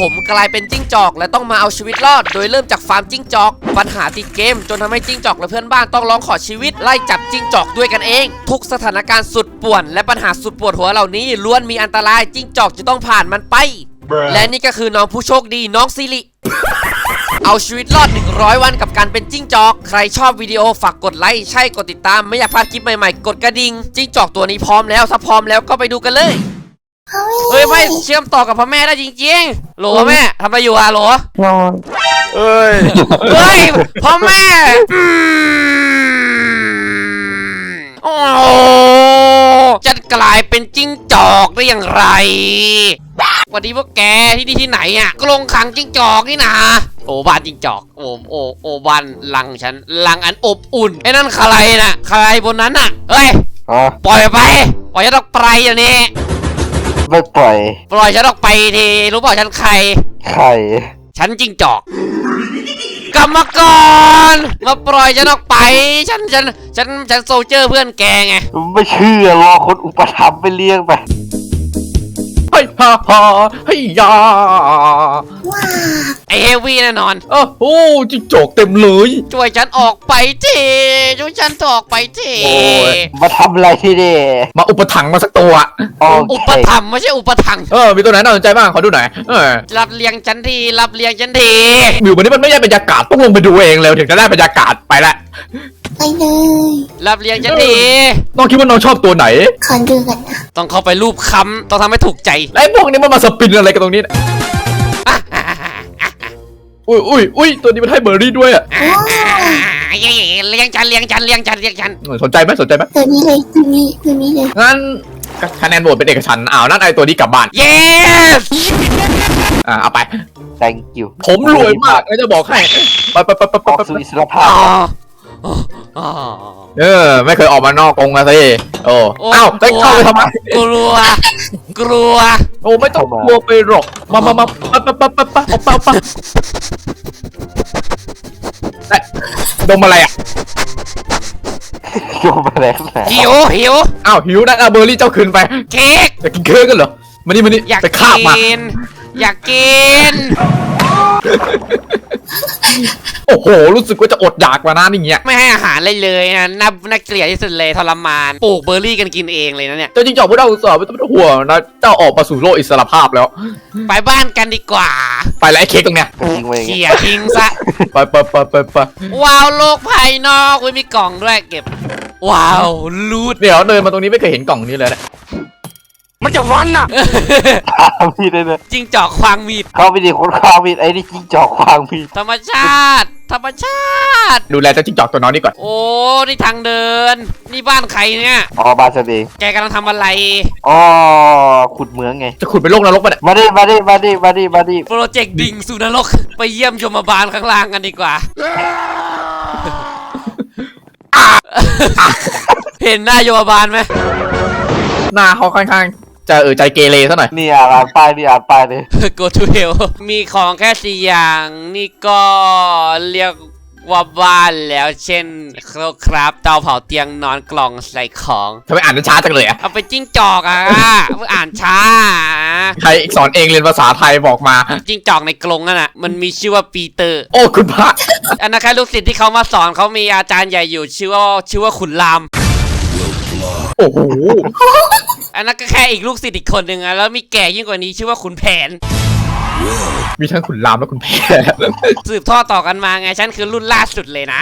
ผมกลายเป็นจิ้งจอก และต้องมาเอาชีวิตรอด โดยเริ่มจากฟาร์มจิ้งจอก ปัญหาติดเกม จนทำให้จิ้งจอกและเพื่อนบ้านต้องร้องขอชีวิตไล่จับจิ้งจอกด้วยกันเอง ทุกสถานการณ์สุดป่วน และปัญหาสุดปวดหัวเหล่านี้ล้วนมีอันตรายจิ้งจอกจะต้องผ่านมันไป และนี่ก็คือน้องผู้โชคดีน้องซิริเอาชีวิตรอด 100 วันกับการเป็นจิ้งจอก ใครชอบวิดีโอฝากกดไลค์ ใช่ กดติดตาม ไม่อยากพลาดคลิปใหม่ๆ กดกระดิ่ง จิ้งจอกตัวนี้พร้อมแล้ว ถ้าพร้อมแล้วก็ไปดูกันเลย เฮ้ยไม่เชื่อมต่อกับพ่อแม่ได้จริงๆโหลแม่ทำอะไรอยู่อะโหลนอนเอ้ยเฮ้ยพ่อแม่อืมโอ้โหจะกลายเป็นจิ้งจอกได้อย่างไรสวัสดีพวกแกที่นี่ที่ไหนอะกรงขังจิ้งจอกนี่นะโอ้บ้านจิ้งจอก โอ้โอ้โอ้บ้านลังฉันลังอันอบอุ่นไอ้นั่นใครน่ะใครบนนั้นน่ะเฮ้ยอะปล่อยไปปล่อยฉันออกไปเดี๋ยวนี้ ไม่ปล่อย ปล่อยฉันออกไปทีรู้เปล่าฉันใครไข่ฉันจิ้งจอกกลับมาก่อนมาปล่อยฉันออกไป ฉันฉันฉันฉันโซลเจอร์เพื่อนแกไง ไม่เชื่อรอคนอุปถัมภ์ไปเลี้ยงไปเฮ้ยฮ่าฮ่าเฮ้าไอเฮวี่แน่นอน โอ้โหจิ้งจกเต็มเลยช่วยฉันออกไปทีช่วยฉันออกไปทีโอ้ยมาทำอะไรที่นี่มาอุปถังมาสักตัวอุปถัมภ์ไม่ใช่อุปถังเออมีตัวไหนน่าสนใจบ้างขอดูหน่อยเออรับเลี้ยงฉันทีรับเลี้ยงฉันทีวิววันนี้มันไม่ใช่บรรยากาศต้องลงไปดูเองแล้วถึงจะได้บรรยากาศไปละ ไปเลย รับเลี้ยงฉันทีน้องคิดว่าน้องชอบตัวไหน ขอดูกันนะต้องเข้าไปรูปคำต้องทำให้ถูกใจ แล้วไอ้พวกนี้มันมาสปินอะไรกันตรงนี้เนี่ยอุ้ยอุ้ยอุ้ยตัวนี้มันให้เบอร์รี่ด้วยอะเลี้ยงฉันเลี้ยงฉันเลี้ยงฉันเลี้ยงฉัน สนใจไหมสนใจไหมตัวนี้เลยตัวนี้ตัวนี้เลยงั้นคะแนนโหวตเป็นเอกฉันท์อ้าวนั่นไอตัวนี้กลับบ้าน yes อ่าเอาไป thank you ผมรวยมากนะจะบอกให้ไปไปไปไปออกไปสู่อิสรภาอ๋พออ๋อ เออ ไม่เคยออกมานอกกรงอะสิโอ้โอ้เอ้าได้เข้าไปทำไมกลัว กลัว โอ้ไม่ต้องกลัวไปหรอก มามามาไปไปไปไปไปออกไปออกไปเอ๊ะดมอะไรอะโยมอะไรขนาดหิวหิวอ้าวหิวนะเอาเบอร์รี่เจ้าคืนไปเค้กจะกินเค้กกันเหรอมานี่มานี่อยากไปคาบมากินอยากกิน โอ้โห รู้สึกว่าจะอดอยากมานะอย่างเงี้ยไม่ให้อาหารเลยเลยนะนับนักเกลียดที่สุดเลยทรมาน ปลูกเบอร์รี่กันกินเองเลยนะเนี่ย เจ้าจริงจอกพวกเราสอบไม่ต้องเป็นห่วงนะ เจ้าออกมาสู่โลกอิสรภาพแล้ว ไปบ้านกันดีกว่าไปแล้วไอ้เค้กตรงเนี้ย ทิ้งไว้อย่างเขี่เงี้ยยทิ้งซะ ไปไปไปไปไปว้าวโลกภายนอกอุ้ยมีกล่องด้วยเก็บ ว้าวลูดเดี๋ยวเดินมาตรงนี้ไม่เคยเห็นกล่องนี้เลยนะ มันจะวันอะข้าวมีดเลยนะจิงจอกควางมีด เขาไม่ดีคนข้าวมีดไอ้นี่จิ้งจอกควางมีดธรรมชาติ ธรรมชาติ ดูแลเจ้าจิ้งจอกตัวน้อยนี่ก่อน โอ้ นี่ทางเดิน นี่บ้านใครเนี่ย อ๋อบ้านฉันเองแกกำลังทำอะไร อ๋อขุดเหมืองไง จะขุดเป็นโลกนรกปะเนี่ยมาดิมาดิมาดิมาดิมาดิโปรเจกต์ดิ่งสู่นรก ไปเยี่ยมชมบาลข้างล่างกันดีกว่า เห็นหน้าโยมบาลไหมหน้าเขาค่อนข้าง จะเออใจเกเรซะหน่อย นี่อ่านป้ายนี่อ่านป้ายเลย Go to hell มีของแค่สี่อย่าง นี่ก็เรียกว่าบ้านแล้วเช่นครับเตาเผาเตียงนอนกล่องใส่ของ ทำไมอ่านช้าจังเลยอะเอาไปจิ้งจอกอะเพิ่งอ่านช้าใครสอนเองเรียนภาษาไทยบอกมา จิ้งจอกในกรงนั่นน่ะมันมีชื่อว่าปีเตอร์ โอ้คุณพระ อันนั้นแค่ลูกศิษย์ที่เขามาสอนเขามีอาจารย์ใหญ่อยู่ชื่อว่าชื่อว่าขุนราม โอ้โหอันนั้นก็แค่อีกลูกศิษย์อีกคนหนึ่งอะแล้วมีแก่ยิ่งกว่านี้ชื่อว่าขุนแผน มีทั้งขุนรามและขุนแผนสืบทอดต่อกันมาไงฉันคือรุ่นล่าสุดเลยนะ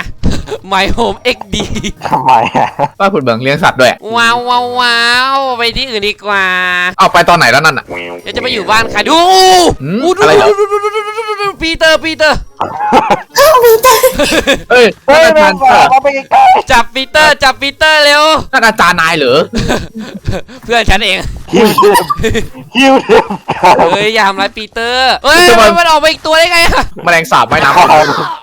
My Home XD ทำไมอะบ้านขุนเบืองเลี้ยงสัตว์ด้วย ว้าวว้าวว้าวไปที่อื่นดีกว่าเอาไปตอนไหนแล้วนั่นอะ เดี๋ยวจะไปอยู่บ้านใครดูหืมอู้ดูอะไรเหรอ ดูดูดูดูดูดูดูปีเตอร์ปีเตอร์ เอ้ยเฮ้ยนั่นอามาจารย์มาไปใกล้จับปีเตอร์จับปีเตอร์เร็ว นั่นอาจารย์นายเหรอ เพื่อนฉันเองๆฮิวเดมฮิวเดมครับเอ้ยอย่าทำร้ายปีเตอร์เฮ้ยจะมามันออกมาอีกตัวได้ไงอะแมลงสาบว่ายน้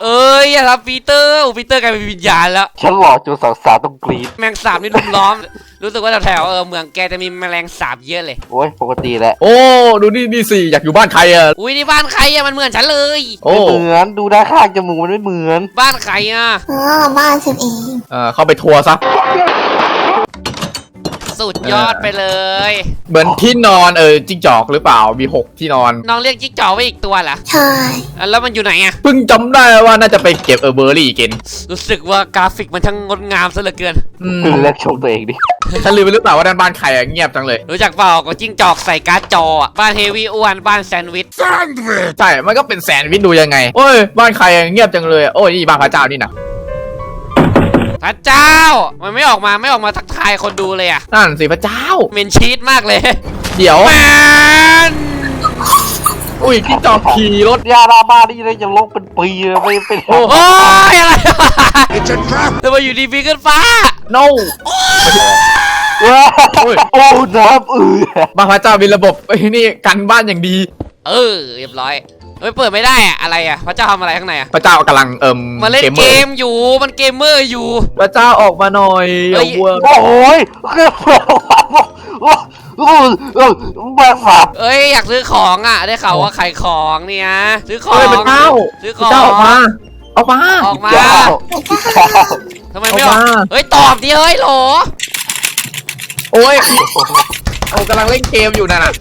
เอ้ยอย่าทำปีเตอร์โอ้ปีเตอร์กลายเป็นวิญญาณแล้ว ฉันหลอกจนสาวๆต้องกรีดแมงสาบนี่ลุมล้อม รู้สึกว่าแถวๆเออเมืองแกจะมีแมลงสาบเยอะเลย โอ้ยปกติแหละำโอ้ ดูนี่นี่สิอยากอยู่บ้านใครอะ อุ้ยนี่บ้านใครอะมันเหมือนฉันเลย โอ้ไม่เหมือนดูด้านข้างจมูกมันไม่เหมือน บ้านใครอะ อ๋อบ้านฉันเอง เออเข้าไปทัวร์ซะ สุดยอดไปเลย เหมือนที่นอนเออจิ้งจอกหรือเปล่ามีหกที่นอน น้องเรียกจิ้งจอกไว้อีกตัวเหรอใช่แล้วมันอยู่ไหนอะเพิ่งจำได้ว่าน่าจะไปเก็บเออเบอร์รี่กินรู้สึกว่ากราฟิกมันช่างงดงามซะเหลือเกิน อืมเลิกชมตัวเองดิ ฉันลืมไปหรือเปล่าว่าด้านบ้านใครอะเงียบจังเลยรู้จักเปล่าก็จิ้งจอกใส่การ์ดจออบ้านเฮวีอ้วนบ้านแซนด์วิชใช่มันก็เป็นแซนวิทย์ดูยังไงโอ้ยบ้านใครอะเงียบจังเลยโอ้ยนี่บ้านพระเจ้านี่นะ พระเจ้า มันไม่ออกมาไม่ออกมาทักทายคนดูเลยอะนั่นสิพระเจ้า เมนชีตมากเลย เดี๋ยว แมนอุ้ยพี่จอบขี่รถยาลาบ้านี่เลยจะลงเป็นปีเลยไม่เป็นโอ้ยอะไรวะแล้วมาอยู่ดีฟีขึ้นฟ้า no ว้าโอ้น้ำเอือบ้าพระเจ้ามีระบบไอ้นี่กันบ้านอย่างดี เออเรียบร้อย ไม่เปิดไม่ได้อะอะไรอะพระเจ้าทำอะไรข้างในอะพระเจ้ากำลังเอิ่มมาเล่นเกมอยู่มันเกมเมอร์อยู่ พระเจ้าออกมาหน่อยเอ้ย อย่าวัวโอ้ยแบบฝาเอ้ยอยากซื้อของอะได้ข่าวว่าขายของเนี่ยซื้อของเฮ้ยพระเจ้าซื้อขพระองเจ้าออกมาออกมาออกมาทำไมออไม่กออกมาเฮ้ยตอบดิเฮ้ยโหลโอ้ยผมกำลังเล่นเกมอยู่น่ะน่ะ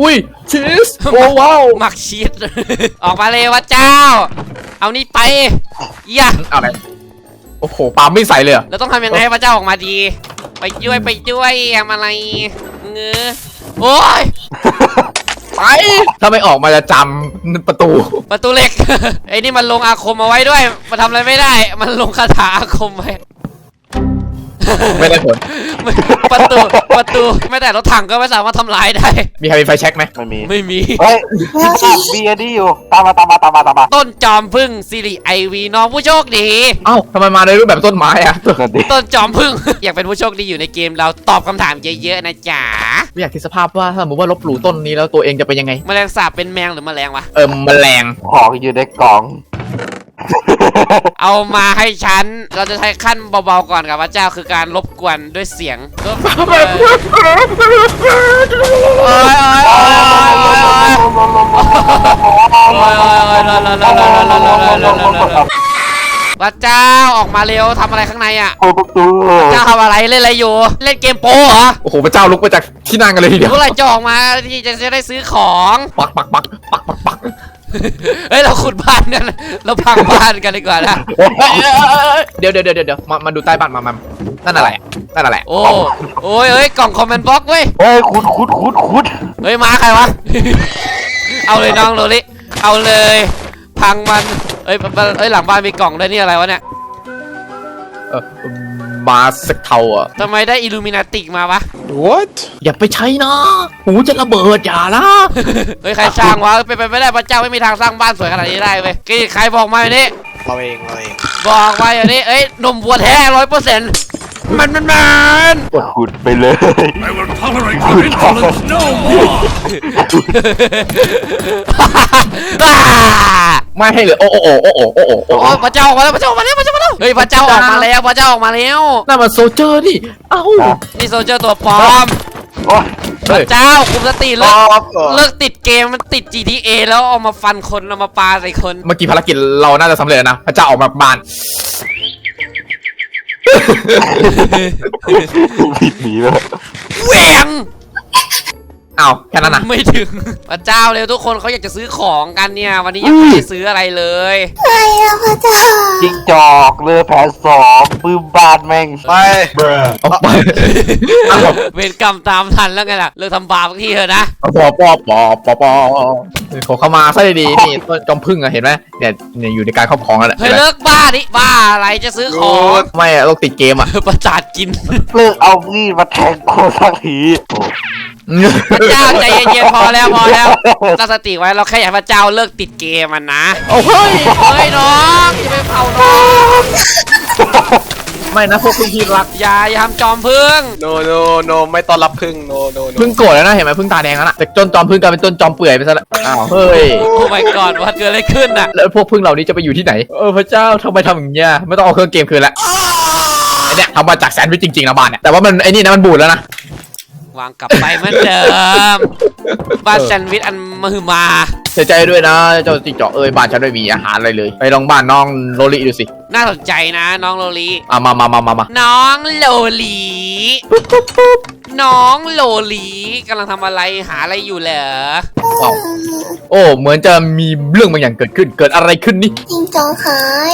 อุ้ยชีสโอ้ว้าวหมักชีส ออกมาเลยวะเจ้า เอานี่ไปอย่าอาอะไรโอ้โหปาล์มไม่ใส่เลยเหรอาต้องทำยังไงให้พระเจ้าออกมาดี ไปช่วยไปช่วยทำอะไรเงือโอ้ยไปถ้าไม่ออกมาจะจำประตู ประตูเหล็กไอ้นี่มันลงอาคมเอาไว้ด้วย มันทำอะไรไม่ได้ มันลงคาถาอาคมไว้ ไม่ได้ผล ประตูประตูไม่แต่รถถังก็ไม่สามารถทำลายได้ มีใครมีไฟแช็กไหมไม่มีไม่มี เฮ้ยมีอันนี้อยู่ตามมาตามมาตามมาตามมาต้นจอมพึ่งซีรีไอวีน้องผู้โชคดี เอ้าทำไมมาในรูปแบบต้นไม้อะต้นจอมพึ่ง อยากเป็นผู้โชคดีอยู่ในเกมเราตอบคำถามเยอะๆนะจ๊ะไม่อยากคิดสภาพว่าถ้าสมมติว่าลบหลู่ต้นนี้แล้วตัวเองจะเป็นยังไง แมลงสาบเป็นแมงหรือแมลงวะ เออแมลงของอยู่ในกล่อง เอามาให้ฉัน เราจะใช้ขั้นเบาๆก่อนครับพระเจ้าคือการรบกวนด้วยเสียงรบกวนโอ้ยโอ้ยโอ้ยโอ้ยพระเจ้าออกมาเร็วทำอะไรข้างในอะพระเจ้าทำอะไรเล่นอะไรอยู่ เล่นเกมโป้เหรอโอ้โหพระเจ้าลุกมาจากที่นั่งกันเลยทีเดียวอะไหรจะออกมาที่จะได้ซื้อของ ปักปักปักปักปักปัก เฮ้ยเราขุดบ้านกันเราพังบ้านกันดีกว่านะเอ้ยเอ้ยเอ้ยเอ้ยเดี๋ยวเดี๋ยวเดี๋ยวเดี๋ยวมามาดูใต้บ้านมามานั่นอะไรอะนั่นอะไรโอ้โอ้ยเอ้ยกล่องคอมเมนต์บล็อกเว้ยเฮ้ยขุดขุดขุดขุดเฮ้ยมาใครวะ เอาเลยน้องโรลิเอาเลย พังมันเอ้ยบ้านเอ้ยหลังบ้านมีกล่องด้วยนี่อะไรวะเนี่ยเออ มาสักเทาอะทำไมได้อิลูมินาติกมาวะ What? อย่าไปใช้นะหูจะระเบิดอย่าละเฮ้ยใครสร้างวะเป็นไปไม่ได้พระเจ้าไม่มีทางสร้างบ้านสวยขนาดนี้ได้เว้ยกี่ใครบอกมาอย่างนี้ เราเองเราเองบอกมาอย่างนี้เอ้ยนมวัวแท้ร้อยเปอร์เซ็นต์มันมันมันขุดไปเลย I will tolerate your insolence no more! ไม่ให้เลยโอ้โอ้โอ้โอ้โอ้โอ้โอ้โอ้โอ้ยพระเจ้าออกมาแล้วพระเจ้าออกมาแล้วพระเจ้าออกมาแล้วเฮ้ยพระเจ้าออกมาแล้วพระเจ้าออกมาแล้วนั่นมันโซเจอร์ดิเอ้านี่โซลเจอร์ตัวปลอมโอ้ยพระเจ้าคุมสติเลิกครับเลิกติดเกมมันติด GTA แล้วเอามาฟันคนเอามาปาใส่คนเมื่อกี้ภารกิจเราน่าจะสำเร็จแล้วนะพระเจ้าออกมาบ้านผิดหนีเลยแหวง อ้าวแค่นั้นนะไม่ถึงพระเจ้าเร็วทุกคนเขาอยากจะซื้อของกันเนี่ย วันนี้ยังไม่ได้ซื้ออะไรเลยไปแล้วพระเจ้าจิงจอกเลยแผนสองปื้มบ้านแม่งไปออกไปอ้าวเวรกรรมตามทันแล้วไงล่ะเลิกทำบาปสักทีเถอะนะปอปอปอปอปอขอเข้ามาซะดีๆนี่ต้นจอมพึ่งอะเห็นไหมเนี่ยเนี่ยอยู่ในการครอบครองแล้วแหละเฮ้ยเลิกบ้าดิบ้าอะไรจะซื้อของไม่อะโรคติดเกมอะประสาทกินเลิกเอามีดมาแทงคนสักทีโอ้ พระเจ้าใจเย็นๆพอแล้วพอแล้วตั้งสติไว้เราแค่อยากให้พระเจ้าเลิกติดเกมมันนะโอ้เฮ้ยเฮ้ยน้องอย่าไปเผาน้องไม่นะพวกพึ่งที่รักอย่าอย่าทำจอมพึ่ง โนโนโนไม่ต้อนรับพึ่งโนโนโนพึ่งโกรธแล้วนะเห็นไหมพึ่งตาแดงแล้วนะแต่จนจอมพึ่งกลายเป็นต้นจอมเปื่อยไปซะแล้วอ้าวเฮ้ยโอ้ my god ว่าเกิดอะไรขึ้นน่ะแล้วพวกพึ่งเหล่านี้จะไปอยู่ที่ไหนเออพระเจ้าทำไมทำอย่างเงี้ยไม่ต้องเอาเครื่องเกมคืนละไอเนี่ยทำมาจากแซนด์วิชจริงๆนะบ้านเนี่ยแต่ว่ามันไอ้นี่นะมันบูดแล้วนะ วางกลับไปเหมือนเดิมบ้านแซนด์วิชอันมหึมา เสียใจด้วยนะ เจ้าจิ้งจอกเอ้ยบ้านฉันไม่มีอาหารอะไรเลย ไปลองบ้านน้องโรลิดูสิน่าสนใจนะน้องโลลีอะมามามามามาน้องโลลีน้องโลลีกำลังทำอะไรหาอะไรอยู่เหรอว้าวโอ้ เหมือนจะมีเรื่องบางอย่างเกิดขึ้น เกิดอะไรขึ้นนี่จิงจอกหาย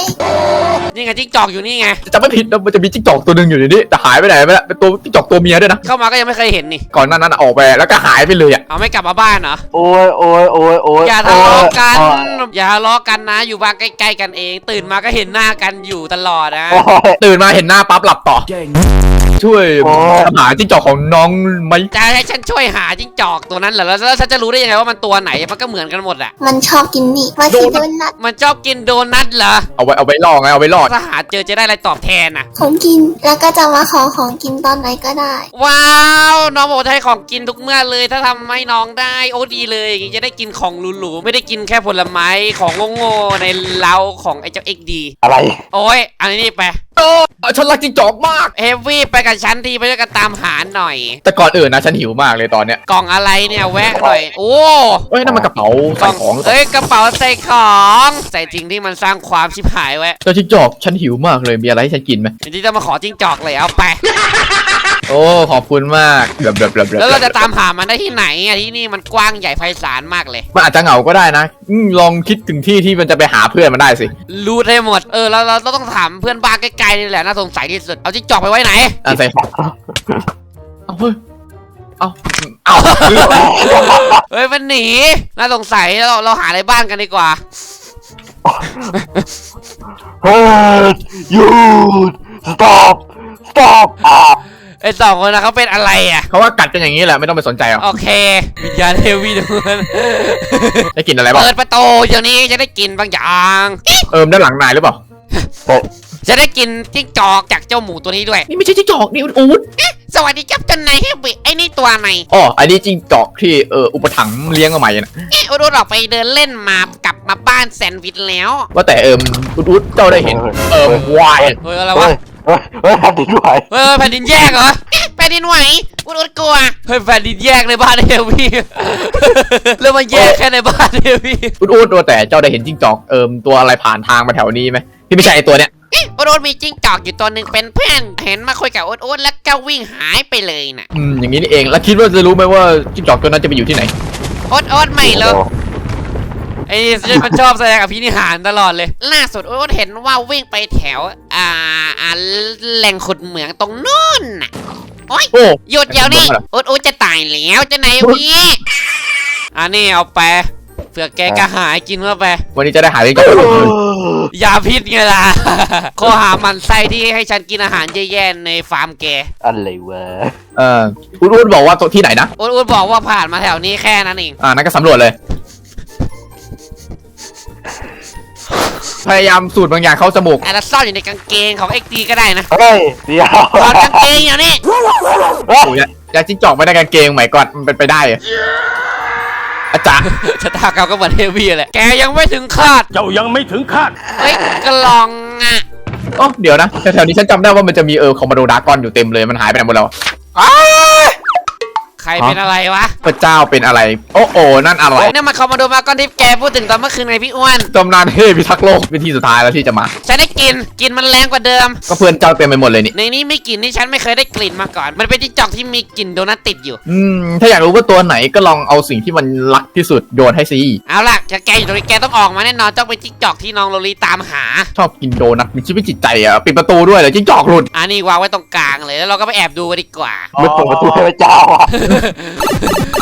นี่ไงจิ้งจอกอยู่นี่ไงจะไม่ผิดนะมันจะมีจิ้งจอกตัวหนึ่งอยู่ในนี้แต่หายไปไหนไปแล้วเป็นตัวจิ้งจอกตัวเมียด้วยนะเข้ามาก็ยังไม่เคยเห็นนี่ก่อนหน้านั้นออกไปแล้วก็หายไปเลยอะเอาไม่กลับมาบ้านเหรอโอ้ยโอ้ยโอ้ยโอ้ยอย่าทะเลาะกัน อย่าทะเลาะกันนะ อยู่บ้านใกล้ ๆ กันเอง ตื่นมาก็เห็นหน้ากันอยู่ตลอดนะ ตื่นมาเห็นหน้าปั๊บหลับต่อ ช่วยโอ้ยหาจิ้งจอกของน้องไหมจะให้ฉันช่วยหาจิ้งจอกตัวนั้นเหรอแล้วแล้วฉันจะรู้ได้ยังไงว่ามันตัวไหนมันก็เหมือนกันหมดอะมันชอบกินนี่มาสิโดนัทมันชอบกินโดนัทเหรอเอาไว้เอาไว้ล่อไงเอาไว้ล่อถ้าหาเจอจะได้อะไรตอบแทนอะของกิน แล้วก็จะมาขอของกินตอนไหนก็ได้ ว้าวน้องบอกจะให้ของกินทุกเมื่อเลย ถ้าทำให้น้องได้โอ้ดีเลยอย่างงี้จะได้กินของหรูๆไม่ได้กินแค่ผลไม้ของโง่ๆในเล้าของไอ้เจ้าเอ็กดีอะไร โอ้ยอันนี้ไปโอ้ฉันรักจิ้งจอกมาก เฮฟวี่ไปกับฉันทีไปด้วยกันตามหาหน่อย แต่ก่อนอื่นนะฉันหิวมากเลยตอนเนี้ยกล่องอะไรเนี่ยแวะหน่อย โอ้เอ้ยนั่นมันกระเป๋ากใส่ล่องของหรือเปล่าเอ้ยกระเป๋าใส่ของใส่จริงที่มันสร้างความชิบหายไว้เจ้าจิ้งจอกฉันหิวมากเลยมีอะไรให้ฉันกินไหมจริงๆจะมาขอจิ้งจอกเลยเอาไป โอ้ขอบคุณมากเดือบเดือบเดือบเดือบแล้วเราจะตามหามันได้ที่ไหนอะที่นี่มันกว้างใหญ่ไพศาลมากเลย มันอาจจะเหงาก็ได้นะอืมลองคิดถึงที่ที่มันจะไปหาเพื่อนมันได้สิรู้ได้หมดเออแล้วเราเราต้องถามเพื่อนบ้านใกล้ๆนี่แหละน่าสงสัยที่สุดเอาจิ้งจอกไปไว้ไหนอะใส่เอาเฮ้ยเอาเอาเฮ้ยมันหนีน่าสงสัยเราเราหาในบ้านกันดีกว่าเฮ้ยหยุด stop stop อะ ไอ้สองคนนะเขาเป็นอะไรอะ เขาว่ากัดกันอย่างนี้แหละไม่ต้องไปสนใจหรอกโอเค วิญญาณเฮฟวี่ทุกคนได้กินอะไรบ้างเปิดประตูเดี๋ยวนี้จะได้กินบางอย่างเอิมด้านหลังนายหรือเปล่าจะได้กินจิ้งจอกจากเจ้าหมูตัวนี้ด้วย นี่ไม่ใช่จิ้งจอกนี่อูดสวัสดีครับเจานนายเฮฟวี่ไอ้นี่ตัวไหนอ๋ออันนี้จิ้งจอกที่เอออุปถัมภ์เลี้ยงมาใหม่นะเอ๊ะอุดอุดออกไปเดินเล่นมากลับมาบ้านแซนด์วิชแล้ว ว่าแต่เอิมอุดอุดเจ้าได้เห็นเอิมวายเฮ้ยอะไรเฮ้วะย เฮ้ยเฮ้ยทำดีด้วยเฮ้ยแผ่นดินแยกเหรอเอ๊ะแผ่นดินไหวอุดอุดกลัวเฮ้ยแผ่นดินแยกในบ้านเฮฟวี่แล้วมันแยกแค่ในบ้านเฮฟวี่อุดอุดว่าแต่เจ้าได้เห็นจิ้งจอกเอิมตัวอะไรผ่านทางมาแถวนี้ไหมที่ไม่ใช่ไอตัวเนี้ยเอ๊ะอุดอุดมีจิ้งจอกอยู่ตัวหนึ่งเป็นเพื่อนเห็นมาคุยกับอุดอุดแล้วก็วิ่งหายไปเลยน่ะอืมอย่างนี้นี่เองแล้วคิดว่าจะรู้ไหมว่าจิ้งจอกตัวนั้นจะไปอยู่ที่ไหนอุดอุดไม่เลย ไอ้นี่มันชอบแสดงอภินิหารตลอดเลย ล่าสุดอุดอุดเห็นว่าวิ่งไปแถว อ่าอ่าแหล่งขุดเหมืองตรงนู้นน่ะโอ้หยุดเดี๋ยวนี้อุดอุดจะตายแล้วเจะไหนายวีอันนี้เอาไปเผื่อแกกระหายกินเข้าไป วันนี้จะได้หาจิ้งจอกตัวอื่นยาพิษไงล่ะข้อหามันไส้ที่ให้ฉันกินอาหารแย่ๆในฟาร์มแกอะไรวะเอออุดอุดบอกว่าตัวที่ไหนนะอุดอุดบอกว่าผ่านมาแถวนี้แค่นั้นเองอ่านั่นก็สำรวจเลย พยายามสูดบางอย่างเข้าจมูกอาจจะซ่อนอยู่ในกางเกงของเอ็กดีก็ได้นะเฮ้ยเดี๋ยวถอดกางเกงอย่างนี้โอ้ยอยากจิ้งจอกไม่ได้กางเกงใหม่ก่อนมันเป็นไปได้เหรออาจารย์ชะตากรรมก็เหมือนเฮฟวี่แหละแกยังไม่ถึงคาดเจ้ายังไม่ถึงคาดเฮ้ยกระลองอะอ๋อเดี๋ยวนะแถวๆนี้ฉันจำได้ว่ามันจะมีเออคอมโมโดดากอนอยู่เต็มเลยมันหายไปไหนหมดแล้ว ใครเป็นอะไรวะพระเจ้าเป็นอะไร โอ้โอ้นั่นอะไรนี่นมันคอมมานโดมาก้อนที่แกพูดถึงตอนเมื่อคืนไงพี่อ้วนตำนานเทพพิทักษ์โลกวิธีสุดท้ายแล้วที่จะมา ฉันได้ กลินกลินมันแรงกว่าเดิม ก็เพื่อนเจ้าเต็มไปหมดเลยนี่ ในนี้มีกลิ่นที่ฉันไม่เคยได้กลิ่นมาก่อน มันเป็นจิ้งจอกที่มีกลิ่นโดนัทติดอยู่ อืม ถ้าอยากรู้ว่าตัวไหนก็ลองเอาสิ่งที่มันรักที่สุดโยนให้สิเอาล่ะแกแกอยู่ตรงนี้แกต้องออกมาแน่นอนต้องเป็นจิ้งจอกที่น้องโรลีตามหา ชอบกินโดนัทมีชีวิตจิตใจอะปิดประตูด้วยเลยจิ้งจอกหลุดอันนี้วางไว้ตรงกลางเลยแล้วเราก็ไปแอบดูกันดีกว่า ไม่เปิดประตูให้พระเจ้าอะ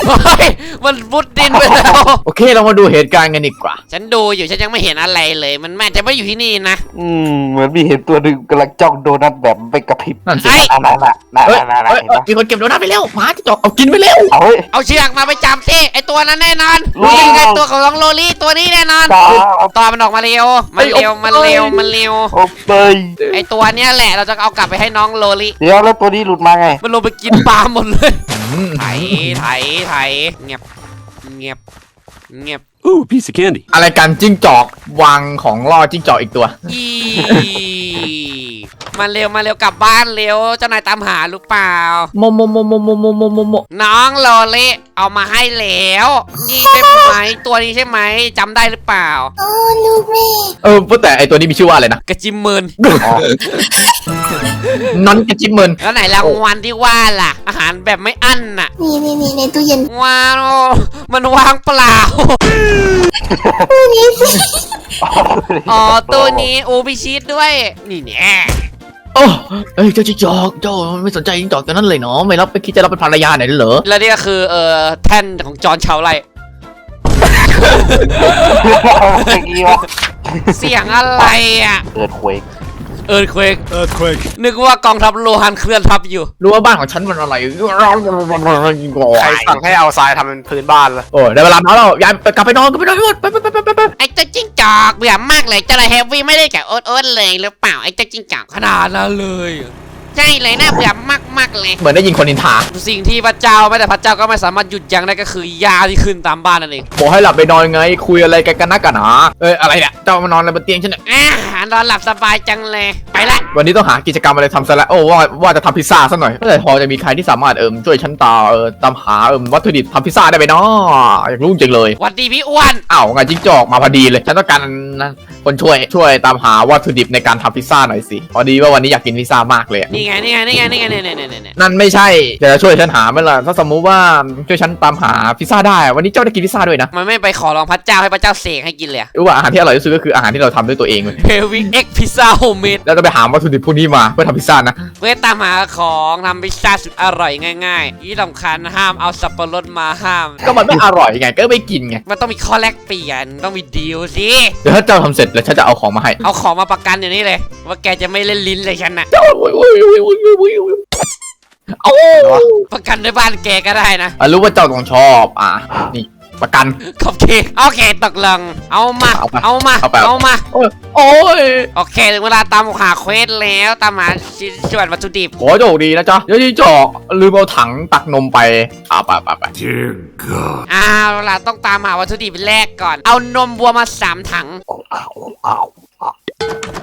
เฮ้ยมันมุดดินไปแล้ว โอเคเรามาดูเหตุการณ์กันดีกว่า ฉันดูอยู่ฉันยังไม่เห็นอะไรเลย มันแม่จะไม่อยู่ที่นี่นะ อืมเหมือนมีเห็นตัวหนึ่งกำลังจ้องโดนัทแบบไม่กระพริบนั่นสิไอ้นั่นนั่นนั่นนั่นเอ้ยนั่นนั่นเอ้ยเห็นปะมีคนเก็บโดนัทไปแล้วหมาจิ้งจอกเอากินไปแล้วเอาเฮ้ย เอาเชือกมาไปจับสิไอตัวนั้นแน่นอนว้าวนี่ไงตัวของน้องโรลีตัวนี้แน่นอนจ้า ตอนมันออกมาเร็วมันเร็วมันเร็วมันเร็วโอ้เปยไอตัวเนี้ยแหละเราจะเอากลับไปให้น้องโรลีเดี๋ยวแล้วตัวนี้หลุดมาไง มันลงไปกินปลาหมดเลย อืมไถไถไถเงียบ เงียบ เงียบ Ooh, piece of candy. อะไรกันจิ้งจอกวางของล่อจิ้งจอกอีกตัว อีมาเร็วมาเร็วกลับบ้านเร็วเจ้านายตามหาหรือเปล่า โมโมโมโมโมโมโมโมโมน้องโลลิ เอามาให้แล้ว นี่ใช่ไหมตัวนี้ใช่ไหมจำได้หรือเปล่า โอ้ลูกแม่เออว่าแต่ไอตัวนี้มีชื่อว่าอะไรนะกระจิมเมินนอนกระจิบเมินแล้วไหนรางวัลที่ว่าล่ะ อาหารแบบไม่อั้นน่ะนี่นี่นี่ในตู้เย็นว้าวมันวางเปล่า ตู้นี้สิ อ๋อตัวนี้โอบิชิตด้วย นี่แน่ โอ้เอ้ยเจ้าจิ๊กจอกเจ้าไม่สนใจจิ๊กจอกตัวนั้นเลยเนาะไม่รับไม่คิดจะรับเป็นภรรยาหน่อยเหรอแล้วนี่ก็คือเอ่อแท่นของจอห์นชาวไร่เมื่อกี้วะเสียงอะไรอะ เกิดเควก เอิร์ธเควก Earthquake. นึกว่ากองทัพโลหันเคลื่อนทัพอยู่ รู้ว่าบ้านของฉันมันอะไรใครสั่งให้เอาทรายทำเป็นพื้นบ้านล่ะโอ้ได้เวลานอนแล้วยายกลับไปนอนกลับไปนอนให้หมดไปไปไปไปไปไปไอ้เจ้าจิ้งจอกเบื่อมากเลยเจ้าเลยเฮฟวี่ไม่ได้กับโอ๊ตโอ๊ตเลยหรือเปล่าไอ้เจ้าจิ้งจอกขนาดนั้นเลย ใช่เลยน่าเบื่อมากมากๆเลย เหมือนได้ยินคนนินทาสิ่งที่พระเจ้าไม่แต่พระเจ้าก็ไม่สามารถหยุดยั้งได้ก็คือยาที่ขึ้นตามบ้านนั่นเองบอกให้หลับไปนอนไง คุยอะไรกันกันนักกันหนาเอ้ยอะไรเนี่ยเจ้ามานอนอะไรบนเตียงฉันเนี่ยอ่านอนหลับสบายจังเลย ไปละ วันนี้ต้องหากิจกรรมอะไรทำซะแล้วโอ้ว่าว่าจะทำพิซซ่าซะหน่อยเมื่อไหร่พอจะมีใครที่สามารถเอิมช่วยฉันตาเออตามหาเอิมวัตถุดิบทำพิซซ่าได้ไหมเนาะอยากรู้จริงๆเลยหวัดดีพี่อ้วนอ้าวงานจิ้งจอกมาพอดีเลยฉันต้องการ คนช่วยช่วยตามหาวัตถุดิบในการทำพิซซ่าหน่อยสิพอดีว่าวันนี้อยากกินพิซซ่ามากเลยอะนี่ไงนี่ไงนี่ไงนี่ไงเนี่ยเนี่ยเนี่ยเนี่ยนั่นไม่ใช่เดี๋ยวจะช่วยฉันหาไหมล่ะถ้าสมมุติว่าช่วยฉันตามหาพิซซ่าได้ วันนี้เจ้าได้กินพิซซ่าด้วยนะมันไม่ไปขอร้องพระเจ้าให้พระเจ้าเสกให้กินเลยรู้ว่าอาหารที่อร่อยที่สุดก็คืออาหารที่เราทำด้วยตัวเองเลยเฮวิกเอ็กพิซซ่าโฮมเมดแล้วก็ไปหาวัตถุดิบพวกนี้มาเพื่อทำพิซซ่านะ เพื่อตามหาของทำพิซซ่าสุดอร่อยง่ายๆที่สำคัญห้ามเอาสับปะรดมาห้าม ก็มันไม่อร่อยไงก็ไม่กินไงมันต้องมีข้อแลกเปลี่ยนต้องมีดีลสิ เดี๋ยวถ้าเจ้าทำเสร็จแล้วฉันจะเอาของมาให้เอาของมาประกันอย่างนี้เลย ว่าแกจะไม่เล่นลิ้นเลยฉันนะเอาประกันในบ้านแกก็ได้นะรู้ว่าเจ้าต้องชอบ อะนี่ ประกันขอบเคกโอเคตกลงเอามา เอาไปเอามา เอาไป เอามาโอ้ยโอ้ยโอเคถึงเวลาตามหาเควสแล้วตามหาชิ้นส่วนวัตถุดิบ ขอโชคดีนะจ๊ะเดี๋ยวที่จอกลืมเอาถังตักนมไปอ่าไปไปไป Dear God. อ้าวล่ะต้องตามหาวัตถุดิบแรกก่อน เอานมวัวมาสามถังอ้าวอ้าวอ้าว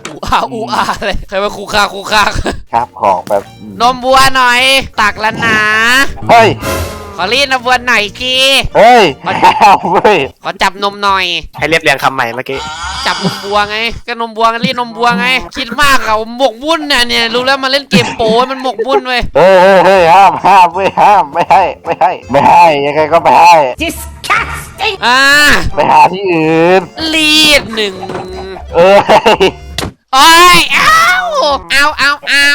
อูอาอูอาเลยใครมาคูคาคูคาครับของแบบนมวัวหน่อย ตักแล้วนะ เฮ้ย ขอรีดนมวัวหน่อยจีเฮ้ยแมวเว้ยขอจับนมหน่อย ให้เรียบเรียงคำใหม่เมื่อกี้ จับนมวัวไง ก็นมวัวกันรีดนมวัวไง คิดมากอะหมกมุ่นเนี่ยเนี่ยรู้แล้วมาเล่นเกมโป้มันหมกมุ่นเว้ยเฮ้ยเฮ้ยเฮ้ยห้ามห้ามเว้ยห้ามไม่ให้ไม่ให้ไม่ให้ยังไงก็ไม่ให้อ่าไปหาที่อื่น รีดหนึ่งเอ้ยโอ้ยเอาเอาเอาเอา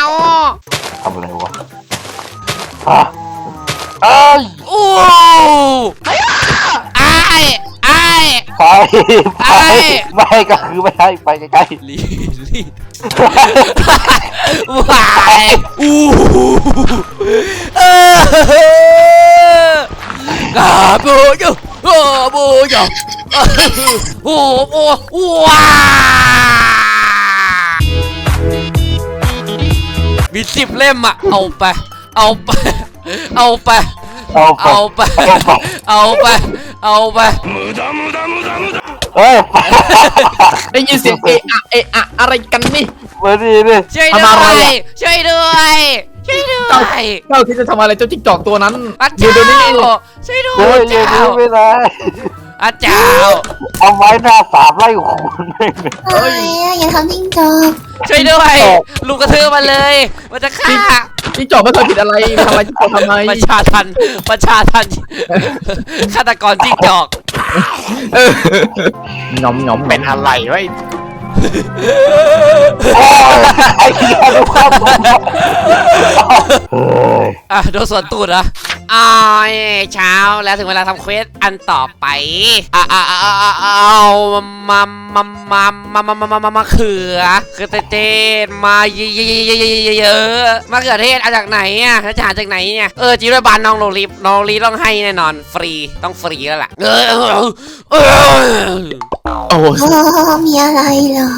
ทำอะไรวะอะ เอ้ยโอ้ไอ้ไอ้ไปไปไม่ให้ก็คือไม่ให้ไปใกล้รีดรีดวายอู้เออกาบูโยโอ้บูโยโอ้โอ้ว้ามีสิบเล่มอะเอาไป เอาไป เอาไปๆเอาไปเอาไป เอาไปเอาไป เอาไป เอ้ยไปได้ยินเสียงเอะอะเอะอะอะไรกันนี่ มาดีดิช่วยทำด้อะไรวยอะ ช่วยด้วย ช่วยด้วยเจ้าเจ้าที่จะทำอะไรเจ้าจิ๊กจอกตัวนั้นพระเดี๋ยวเจ้าเดี๋ยวนี้ช่วยด้วเฮ้ยยพระอย่าเจ้านี้ไม่ได้พระเจ้าเอาไม้หน้าสามไล่คุณไม่เลยเอ้ยอย่าทำจิ้งจอกช่วยด้วย ลูกกระเทือมาเลย มันจะฆ่า จิ๊กจอกไม่เคยผิดอะไรทำไมจิ๊กจอกทำไมประชาทันประชาทันฆาตกรจิ้งจอกเออหนอมหนอมเหเป็ม็นนอะไรวะไอ้โอ้ยไอ้เหี้ยดูภาพผมเฮ้ย อะโดนสวนตูดเหรออ้ายเช้าแล้วถึงเวลาทำเควสอันต่อไปอะอะอะอะเอามามามามามามามามามาเขือคือเตเตมาเยอะเยอะเยอะเยอะเยอะมะเขือเทศเอาจากไหนอะแล้วจะหาจากไหนเนี่ยเออจีด้วยบานน้องโรลิฟน้องโรลิฟต้องให้แน่นอนฟรีต้องฟรีแล้วล่ะเออเออโอ้มีอะไรเหรอ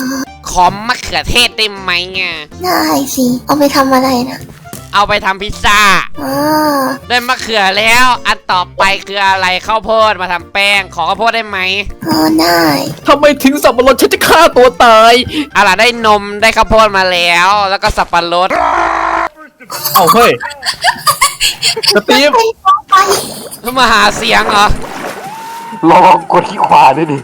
ขอมะเขือเทศได้ไหมอะได้สิ เอาไปทำอะไรนะ เอาไปทำพิซซ่าอ่าได้มะเขือแล้ว อันต่อไปคืออะไรข้าวโพดมาทำแป้ง ขอข้าวโพดได้ไหมก็ได้ทำไมถึงสับปะรดฉันจะฆ่าตัวตายเอาล่ะได้นมได้ข้าวโพดมาแล้ว แล้วก็สับปะรดเอาเฮ้ยสตีฟไปไปเพื่อมาหาเสียงเหรอลองกดที่ขวาด้วยดิ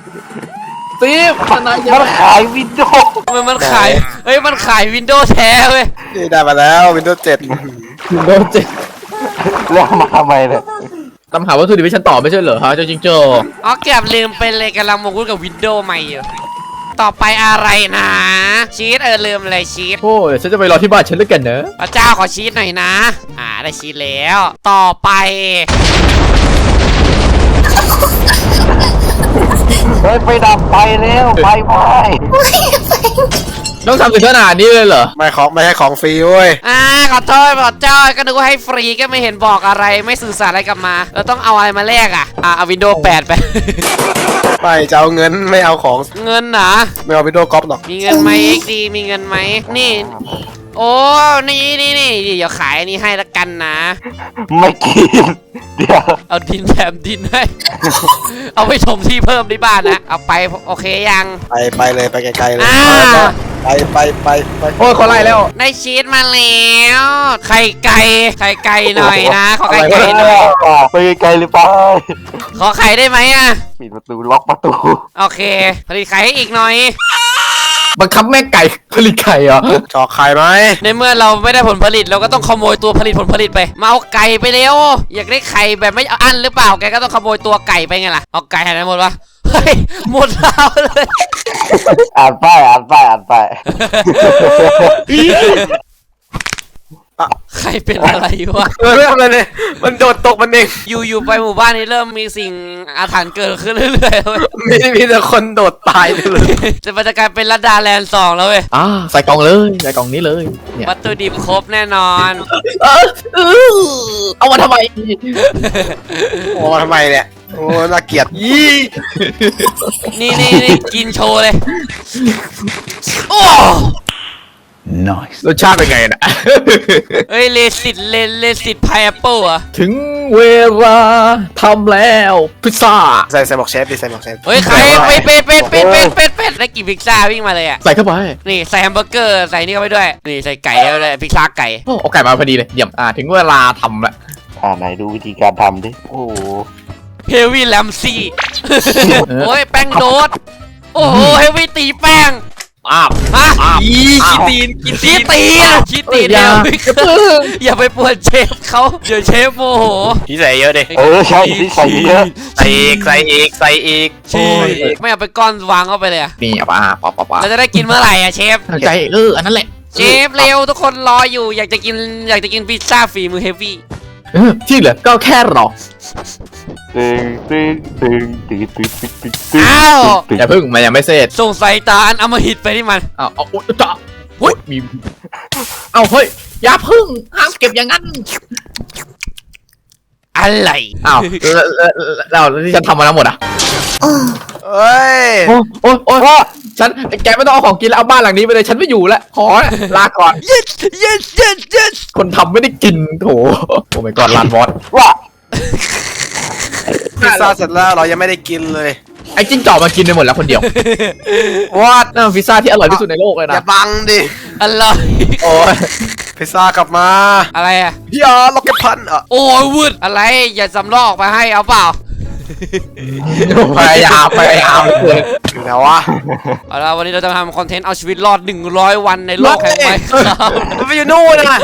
สตีฟทนายมันขายวินโดว์มันมันขายเฮ้ยมันขายวินโดว์แท้เว้ยนี่ได้มาแล้ว Windows 7โดนเจ็บแล้วเอามาทำไมเนี่ยตามหาวัตถุดิบให้ฉันต่อไม่ใช่เหรอฮะเจ้าจิงโจ้อ๋อเก็บลืมไปเลยกำลังมงคุดกับวินโดว์ใหม่อยู่ต่อไปอะไรนะ ชีสเออลืมเลยชีสโอ้ยฉันจะไปรอที่บ้านฉันแล้วกันเนอะพระเจ้าขอชีสหน่อยนะ อ่าได้ชีสแล้ว ต่อไป เฮ้ยไปดับไฟแล้วไฟไหม้ต้องทำถึงขนาดนี้เลยเหรอ ไม่ของไม่ใช่ของฟรีเว้ย อ่าขอโทษขอโทษก็นึกว่าให้ฟรีก็ไม่เห็นบอกอะไรไม่สื่อสารอะไรกลับมา เราต้องเอาอะไรมาแลกอะ อ่าเอาวินโดว์8ไป ไม่จะเอาเงินไม่เอาของ เงินนะไม่เอา Windows ก๊อปหรอก มีเงินไหมเอ็กดีมีเงินไหม นี่ โอ้ นี่นี่นี่เดี๋ยวขายอันนี้ให้ละกันนะ ไม่กิน เดี๋ยวเอาดินแถมดินให้ เอาไปถมที่เพิ่มที่บ้านนะ เอาไปโอเคยัง ไปไปเลยไปไกลๆเลยอ่า ไปไปไปไปโอ้ยเขาไล่แล้ว ได้ชีสมาแล้ว ไข่ไก่ ไข่ไก่หน่อยนะ ขอไข่ไก่หน่อย ไปไกลๆเลยไปขอไข่ได้ไหมอะ ปิดประตูล็อกประตู โอเค ผลิตไข่ให้อีกหน่อย บังคับแม่ไก่ผลิตไข่เหรอจอกไข่ไหมในเมื่อเราไม่ได้ผลผลิตเราก็ต้องขโมยตัวผลิตผลผลิตไป มาเอาไก่ไปเร็วอยากได้ไข่แบบไม่อั้นหรือเปล่าแกก็ต้องขโมยตัวไก่ไปไงล่ะเอาไก่หายไปหมดวะเฮ้ยหมดแล้วเลย อ่านป้ายอ่านป้ายอ่านป้าย ใครเป็นอะไรวะเออไม่ทำอะไรเลย มันโดดตกมันเอง อยู่อยู่ไปหมู่บ้านนี้เริ่มมีสิ่งอาถรรพ์เกิดขึ้นเรื่อยๆเว้ยมีมีแต่คนโดดตายไปเลย จะมันจะกลายเป็นรัดดาแลนด์สองแล้วเว้ยอ่าใส่กล่องเลยใส่กล่องนี้เลยเนี่ยวัตถุดิบครบแน่นอน เออเออเอามาทำไมโอ้ทำไมเนี่ย โอ้น่าเกลียดยี่นี่นี่นี่กินโชว์เลย โอ้ รสชาติเป็นไงนะเฮ้ยเลสิตเลเลสิตพายแอปเปิลอะถึงเวลาทำแล้วพิซซ่า ใส่ใส่หมวกเชฟดิใส่หมวกเชฟเฮ้ยใครเป็ดเป็ดเป็ดเป็ดเป็ดเป็ดเป็ดได้กี่พิซซ่าวิ่งมาเลยอะใส่เข้าไปนี่ใส่แฮมเบอร์เกอร์ใส่นี่เข้าไปด้วย นี่ใส่ไก่เข้าไปด้วยพิซซ่าไก่โอ้เอาไก่มาพอดีเลยเยี่ยมอ่าถึงเวลาทำละอ่าไหนดูวิธีการทำดิ โอ้โหเฮฟวี่แลมซี่โอ้ยแป้งโดดโอ้โหเฮฟวี่ตีแป้ง อ้าวฮะอ้าวอีคิดตีนคิดตีนตีนคิดตีนอย่าเดี๋ยวอย่าไปปวดเชฟเขาเดี๋ยวเชฟโมโห พี่ใส่เยอะดิเออใช่ที่ใส่เยอะใส่อีกใส่อีกใส่อีกชีไม่เอาไปก้อนวางเข้าไปเลยอะนี่เอาปะปะปะปะเราจะได้กินเมื่อไหร่อะเชฟใจเอออันนั้นแหละเชฟเร็วทุกคนรออยู่อยากจะกินอยากจะกินพิซซ่าฝีมือเฮฟวี่เออ ที่เหลือก็แค่รอตึงตึงตึงตึงตึงตึงตึงตึงอ้าวตึงอย่าเพิ่งมันยังไม่เสร็จส่งสายตาอันอำมหิตไปที่มันอ้าวเอาอุ๊ยจ้าเฮ้ยมีเอาเฮ้ยอย่าเพิ่งห้ามเก็บอย่างนั้น อะไรอ้าวแล้วแล้วแล้วแล้วที่ฉันทำมาทั้งหมดอะอ๋อเอ้ยโอ้โอ้โอ้ฉันแกไม่ต้องเอาของกินแล้วเอาบ้านหลังนี้ไปเลยฉันไม่อยู่แล้วขอนะลาก่อน yes yes yes yes คนทำไม่ได้กินโถโอ้ไม่ก่อนลานบอสว่าพิซซ่าเสร็จแล้วเรายังไม่ได้กินเลยไอ้จิ้งจอกมากินไปหมดแล้วคนเดียววอดนั่นมันพิซซ่าที่อร่อยที่สุดในโลกเลยอย่านะบังดิอะไรโอ้ย พิซซ่ากลับมาอะไรอะอย่าล็อกเก็ตพันอะโอ้ยวุดอะไรอย่าสำรอกมาให้เอาเปล่าพยายามพยายามเลยอยู่ไหนวะเอาละวันนี้เราจะมาทำคอนเทนต์เอาชีวิตรอด 100 วันในโลกแห่งไม้ครับมันไปอยู่นู่นนะ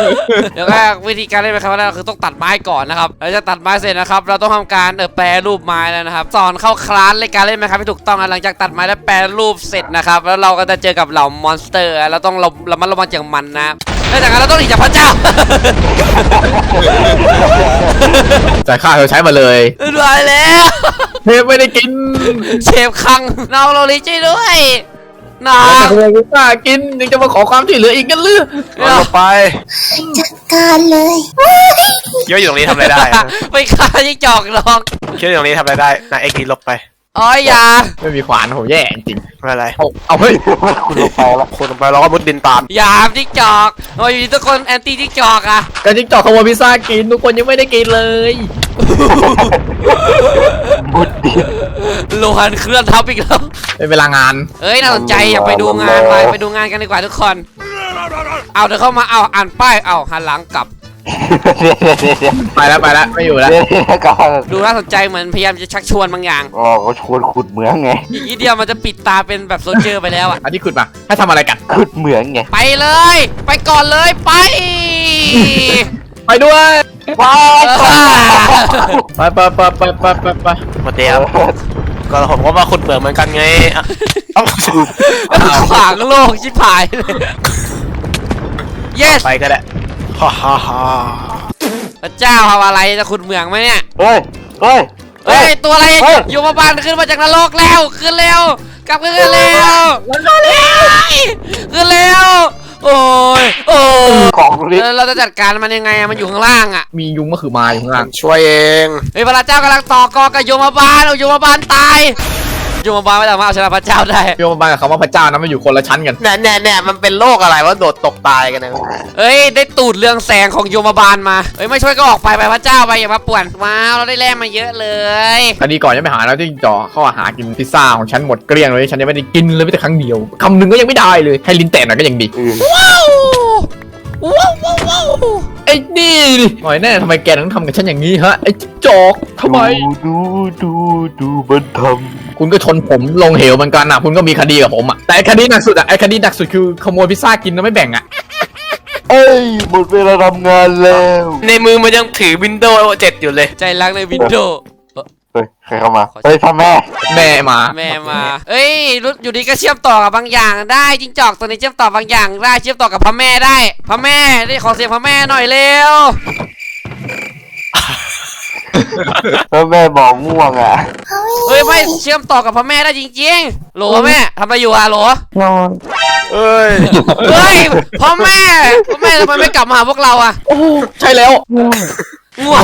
เดี๋ยวแรกวิธีการเล่นไม้ครับแรกคือต้องตัดไม้ก่อนนะครับเราจะตัดไม้เสร็จนะครับ เราต้องทำการเออแปรรูปไม้แล้วนะครับ สอนเข้าคลาสในการเล่นไม้ครับที่ถูกต้องนะหลังจากตัดไม้และแปรรูปเสร็จนะครับ แล้วเราก็จะเจอกับเหล่ามอนสเตอร์เราต้องเราเรามันระวังจากมันนะ แล้วจากนั้นเราต้องหนีจากพระเจ้าจ่ายค่าเธอใช้มาเลยรวยแล้วเทปไม่ได้กินเชฟคังน้องโรลิช่วยด้วยน้อแต่งทำไมพิซซ่ากินยังจะมาขอความช่วยเหลืออีกกันหรือเอาลงไปจัดการเลยเคี้ยวอยู่ตรงนี้ทำอะไรได้อะไปฆ่ายิ่งจอกน้องเคี้ยวอยู่ตรงนี้ทำอะไรได้นะเอ็กซ์ลบไป อ๋ออย่าไม่มีขวานโหแย่จริงไม่เป็นไรเอาเอาเฮ้ยคุณลงไปแล้วคนลงไปเราก็มุดดินตามอย่าจิ้งจอกทำไมอยู่ดีทุกคนแอนตี้จิ้งจอกอะกระจิ้งจอกขโมยพิซซ่ากินทุกคนยังไม่ได้กินเลยบุดดิโลหันเคลื่อนทับอีกแล้วเป็นเวลางาน เอ้ยน่าสนใจอยากไปดูงานไปไปดูงานกันดีกว่าทุกคน เอาเดี๋ยวเข้ามาเอาอ่านป้ายเอาหันหลังกลับ ไปแล้วไปแล้วไม่อยู่แล้ว เดี๋ยวเดี๋ยวก่อนดูน่าสนใจเหมือนพยายามจะชักชวนบางอย่าง อ๋อเขาชวนขุดเหมืองไง อีกนิดเดียวมันจะปิดตาเป็นแบบโซเจอร์ไปแล้วอะอันนี้ขุดมาให้ทำอะไรกัน ขุดเหมืองไงไปเลย ไปก่อนเลยไป ไปด้วยว้าวไปไปไปไปไปไปไปมาเตียวก็ผมก็มาขุดเหมืองเหมือนกันไงอะเอ้าขวางโลกชิบหายเลย yes ไปก็ได้ ฮ่าฮ่าฮ่าพระเจ้าทำอะไรจะขุดเหมืองไหมเนี่ย เฮ้ยเฮ้ย เฮ้ย ตัวอะไรเฮ้ย อยู่มาบานขึ้นมาจากนรกแล้วขึ้นเร็วกลับขึ้นเร็วขึ้นเร็วโอ้ยโอ้ยของลิแล้วเราจะจัดการมันยังไงอะมันอยู่ข้างล่างอะมียุงก็คือมาอยู่ข้างล่างช่วยเอง เฮ้ยพระเจ้ากำลังต่อกอกับโยมบาลเอาโยมบาลตาย โยมบาลไม่สามารถเอาชนะพระเจ้าได้ โยมบาลกับคำว่าพระเจ้านะมันอยู่คนละชั้นกันแน่แน่แน่มันเป็นโรคอะไรว่าโดดตกตายกันนะเอ้ยได้ตูดเรืองแสงของโยมบาลมาเอ้ยไม่ช่วยก็ออกไปไปพระเจ้าไปอย่ามาป่วนว้าวเราได้แร่มาเยอะเลยคดีก่อนยังไม่หาแล้วที่จ่อเข้าหากินพิซซ่าของฉันหมดเกลี้ยงเลยฉันยังไม่ได้กินเลยแม้แต่ครั้งเดียวคำหนึ่งก็ยังไม่ได้เลยให้ลิ้นแตะหน่อยก็ยังดีว้าวว้าวว้าวว้าวไอ้นี่ดิหน่อยแน่ทำไมแกต้องทำกับฉันอย่างนี้ฮะไอ้จิ๊กจอกทำไมดูดูดูมันท คุณก็ชนผมลงเหวเหมือนกันนะคุณก็มีคดีกับผมอะแต่ไอ้คดีหนักสุดอะไอ้คดีหนักสุดคือขโมยพิซซ่ากินแล้วไม่แบ่งอะำเอ้ยหมดเวลาทำงานแล้วในมือมันยังถือวินโดว์7อยู่เลย ใจรักในวินโดว์เฮ้ยใครเข้ามาเฮ้ยพ่อแม่แม่มา แม่มา เอ้ยรู้อยู่ดีก็เชื่อมต่อกับบางอย่าง ได้จิ้งจอกตัวนี้เชื่อมต่อบางอย่าง ได้เชื่อมต่อกับพระแม่ได้พระแม่ได้ขอเสียงพระแม่หน่อยเร็ว พ่อแม่บอกง่วงอะเฮ้ยไม่เชื่อมต่อกับพระแม่ได้จริงๆโหลแม่ทำอะไรอยู่อะโหลนอนเอ้ยเฮ้ยพ่อแม่พ่อแม่ทำไมไม่กลับมาหาพวกเราอะโอ้ใช่แล้วง่วง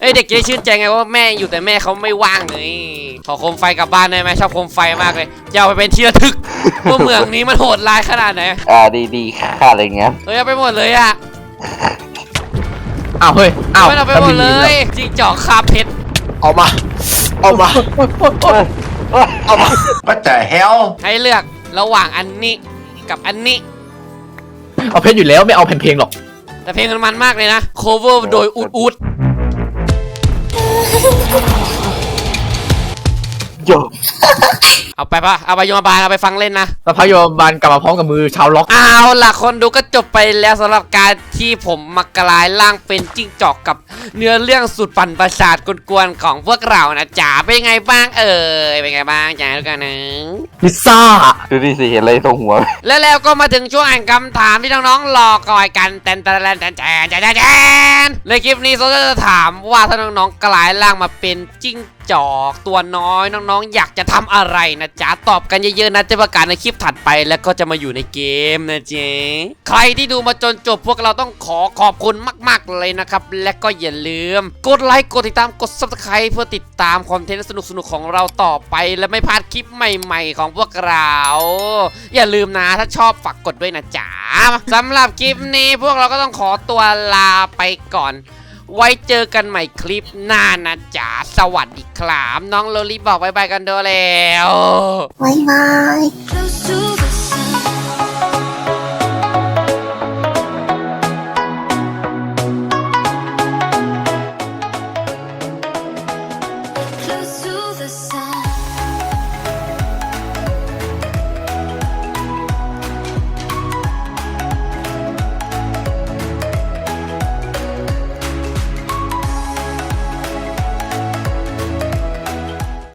เอ้ยเด็กจะได้ชื่นใจไงว่าแม่อยู่แต่แม่เขาไม่ว่างเลยขอโคมไฟกลับบ้านได้ไหมชอบโคมไฟมากเลยจะเอาไปเป็นที่ระทึกว่าเมืองนี้มันโหดร้ายขนาดไหนอ่าดีดีๆค่าอะไรเงี้ยเฮ้ยเอาไปหมดเลยอะ อ้าวเฮ้ยอ้าวไม่เอาไปหมดเลยจริงจอกคาเพชรเอามาเอามาเฮ้ยเฮ้ยเอามา What the hell ให้เลือกระหว่างอันนี้กับอันนี้ เอาเพชรอยู่แล้วไม่เอาแผ่นเพลงหรอก แต่เพลงมันมันมากเลยนะ cover โดยอูดอูดโยเอาไปปะเอาไปโยมบาลเอาไปฟังเล่นนะแล้วพระโยมบาลกลับมาพร้อมกับมือชาวล็อก เอาล่ะคนดูก็จบไปแล้วสำหรับการที่ผมมากลายร่างเป็นจิ้งจอกกับเนื้อเรื่องสุดปั่นประสาทกวนๆของพวกเรานะจ๋าเป็นไงบ้างเอ่ยเป็นไงบ้างจ๋าทุกคนนะพิซซ่า ดูดิสิเห็นอะไรตรงหัว แล้วแล้วก็มาถึงช่วงอ่านคำถามที่น้องๆรอคอยกันแตนแตนแตนแตนแตนแตนแตนในคลิปนี้โซจะถามว่าถ้าน้องๆกลายร่างมาเป็นจิ้งจอกตัวน้อยน้องๆ อยากจะทำอะไรนะจ๊ะ ตอบกันเยอะๆนะจะประกาศในคลิปถัดไป แล้วก็จะมาอยู่ในเกมนะเจ๊ใครที่ดูมาจนจบพวกเราต้องขอขอบคุณมาก ๆเลยนะครับ และก็อย่าลืม กดไลค์กดติดตามกด subscribe เพื่อติดตามคอนเทนต์สนุกๆของเราต่อไป และไม่พลาดคลิปใหม่ ๆ ของพวกเรา อย่าลืมนะถ้าชอบฝากกดด้วยนะจ๊ะสำหรับคลิปนี้พวกเราก็ต้องขอตัวลาไปก่อน ไว้เจอกันใหม่คลิปหน้านะจ๊ะสวัสดีครับน้องโลลิบอกบายบายกันด้วยแล้ว บายบาย